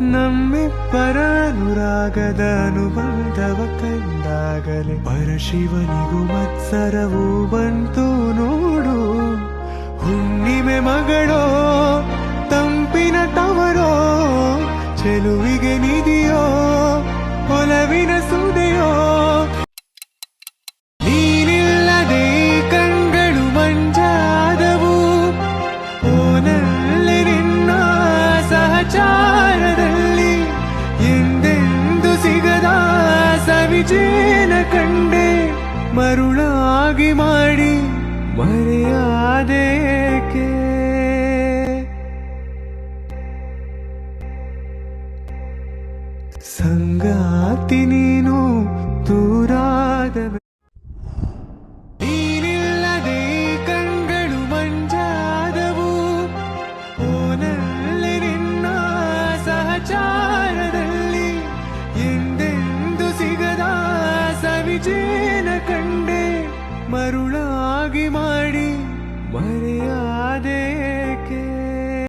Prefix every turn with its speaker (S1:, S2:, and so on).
S1: ನಮ್ಮಿಬ್ಬರ ಪರಾನುರಾಗದ ಅನುಬಂಧವ ಕಂಡಾಗಲೇ. ಪರಶಿವನಿಗೂ ಮತ್ಸರವೂ ಬಂತು ನೋಡು. ಹುಣ್ಣಿಮೆ ಮಗಳೋ, ತಂಪಿನ ತವರೋ, ಚೆಲುವಿಗೆ ನಿಧಿಯೋ, ಒಲವಿನ ಸವಿಜೇನ ಕಂಡೆ ಮರುಳಾಗಿ ಮಾಡಿ ಮರೆಯಾದೇಕೆ? ಸಂಗಾತಿ ನೀನು ದೂರಾದ ಸವಿಜೇನ ಕಂಡೆ ಮರುಳಾಗಿ ಮಾಡಿ ಮರೆಯಾದೇಕೆ?